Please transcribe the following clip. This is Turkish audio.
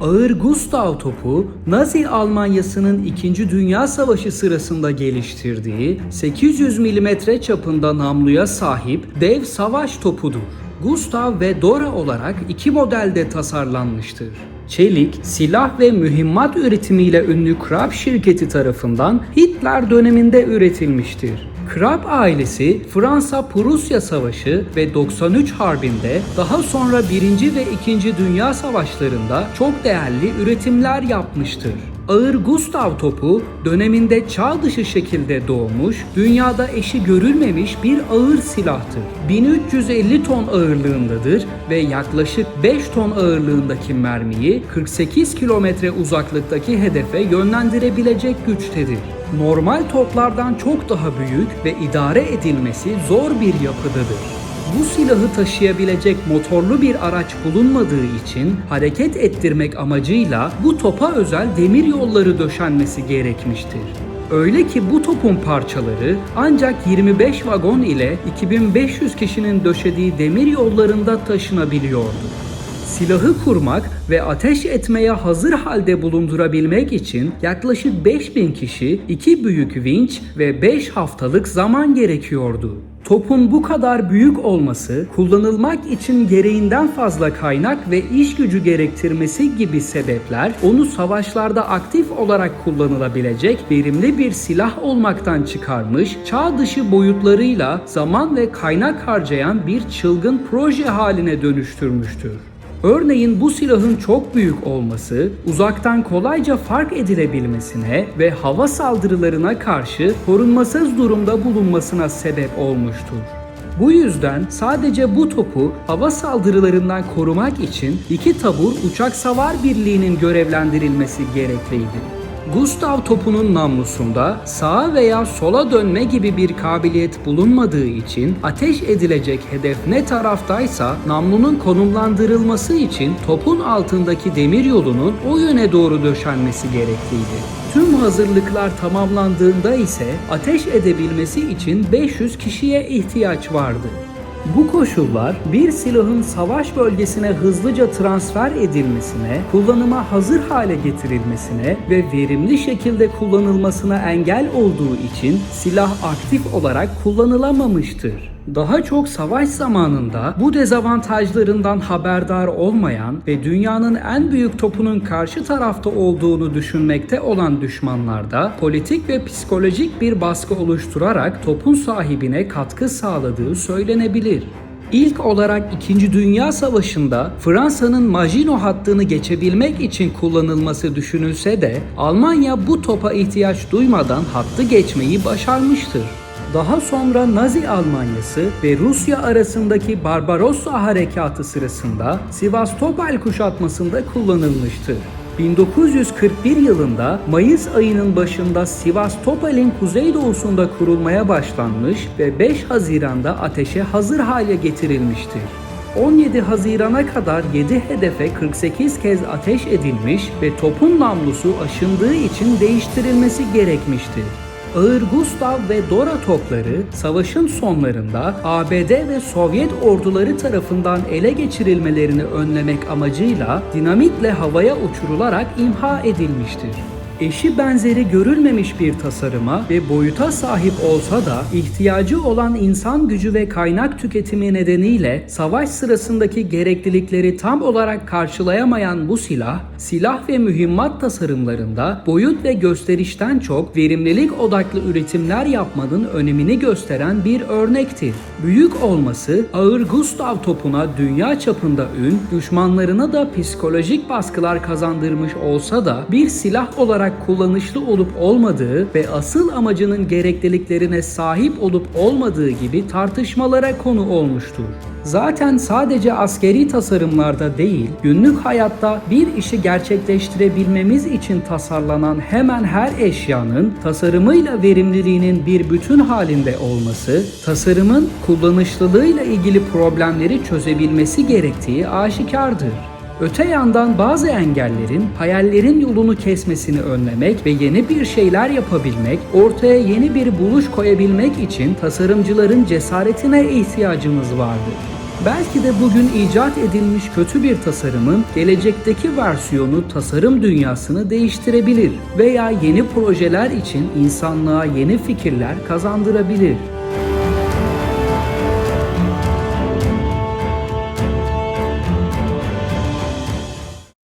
Ağır Gustav topu Nazi Almanyası'nın 2. Dünya Savaşı sırasında geliştirdiği 800 mm çapında namluya sahip dev savaş topudur. Gustav ve Dora olarak iki modelde tasarlanmıştır. Çelik, silah ve mühimmat üretimiyle ünlü Krupp şirketi tarafından Hitler döneminde üretilmiştir. Krupp ailesi Fransa-Prusya Savaşı ve 93 Harbi'nde daha sonra 1. ve 2. Dünya Savaşlarında çok değerli üretimler yapmıştır. Ağır Gustav topu döneminde çağ dışı şekilde doğmuş, dünyada eşi görülmemiş bir ağır silahtır. 1350 ton ağırlığındadır ve yaklaşık 5 ton ağırlığındaki mermiyi 48 kilometre uzaklıktaki hedefe yönlendirebilecek güçtedir. Normal toplardan çok daha büyük ve idare edilmesi zor bir yapıdadır. Bu silahı taşıyabilecek motorlu bir araç bulunmadığı için hareket ettirmek amacıyla bu topa özel demir yolları döşenmesi gerekmiştir. Öyle ki bu topun parçaları ancak 25 vagon ile 2500 kişinin döşediği demir yollarında taşınabiliyordu. Silahı kurmak ve ateş etmeye hazır halde bulundurabilmek için yaklaşık 5000 kişi, 2 büyük vinç ve 5 haftalık zaman gerekiyordu. Topun bu kadar büyük olması, kullanılmak için gereğinden fazla kaynak ve iş gücü gerektirmesi gibi sebepler onu savaşlarda aktif olarak kullanılabilecek verimli bir silah olmaktan çıkarmış, çağ dışı boyutlarıyla zaman ve kaynak harcayan bir çılgın proje haline dönüştürmüştür. Örneğin bu silahın çok büyük olması, uzaktan kolayca fark edilebilmesine ve hava saldırılarına karşı korunmasız durumda bulunmasına sebep olmuştur. Bu yüzden sadece bu topu hava saldırılarından korumak için iki tabur uçak savar birliğinin görevlendirilmesi gerekliydi. Gustav topunun namlusunda sağa veya sola dönme gibi bir kabiliyet bulunmadığı için ateş edilecek hedef ne taraftaysa namlunun konumlandırılması için topun altındaki demir yolunun o yöne doğru döşenmesi gerekliydi. Tüm hazırlıklar tamamlandığında ise ateş edebilmesi için 500 kişiye ihtiyaç vardı. Bu koşullar bir silahın savaş bölgesine hızlıca transfer edilmesine, kullanıma hazır hale getirilmesine ve verimli şekilde kullanılmasına engel olduğu için silah aktif olarak kullanılamamıştır. Daha çok savaş zamanında bu dezavantajlarından haberdar olmayan ve dünyanın en büyük topunun karşı tarafta olduğunu düşünmekte olan düşmanlarda politik ve psikolojik bir baskı oluşturarak topun sahibine katkı sağladığı söylenebilir. İlk olarak 2. Dünya Savaşı'nda Fransa'nın Maginot hattını geçebilmek için kullanılması düşünülse de Almanya bu topa ihtiyaç duymadan hattı geçmeyi başarmıştır. Daha sonra Nazi Almanyası ve Rusya arasındaki Barbarossa harekatı sırasında Sivastopol kuşatmasında kullanılmıştır. 1941 yılında Mayıs ayının başında Sivastopol'in kuzeydoğusunda kurulmaya başlanmış ve 5 Haziran'da ateşe hazır hale getirilmiştir. 17 Haziran'a kadar 7 hedefe 48 kez ateş edilmiş ve topun namlusu aşındığı için değiştirilmesi gerekmiştir. Ağır Gustav ve Dora topları savaşın sonlarında ABD ve Sovyet orduları tarafından ele geçirilmelerini önlemek amacıyla dinamitle havaya uçurularak imha edilmiştir. Eşi benzeri görülmemiş bir tasarıma ve boyuta sahip olsa da ihtiyacı olan insan gücü ve kaynak tüketimi nedeniyle savaş sırasındaki gereklilikleri tam olarak karşılayamayan bu silah, silah ve mühimmat tasarımlarında boyut ve gösterişten çok verimlilik odaklı üretimler yapmanın önemini gösteren bir örnektir. Büyük olması ağır Gustav topuna dünya çapında ün, düşmanlarına da psikolojik baskılar kazandırmış olsa da bir silah olarak kullanışlı olup olmadığı ve asıl amacının gerekliliklerine sahip olup olmadığı gibi tartışmalara konu olmuştur. Zaten sadece askeri tasarımlarda değil, günlük hayatta bir işi gerçekleştirebilmemiz için tasarlanan hemen her eşyanın tasarımıyla verimliliğinin bir bütün halinde olması, tasarımın kullanışlılığıyla ilgili problemleri çözebilmesi gerektiği aşikardır. Öte yandan bazı engellerin hayallerin yolunu kesmesini önlemek ve yeni bir şeyler yapabilmek, ortaya yeni bir buluş koyabilmek için tasarımcıların cesaretine ihtiyacımız vardır. Belki de bugün icat edilmiş kötü bir tasarımın gelecekteki versiyonu tasarım dünyasını değiştirebilir veya yeni projeler için insanlığa yeni fikirler kazandırabilir.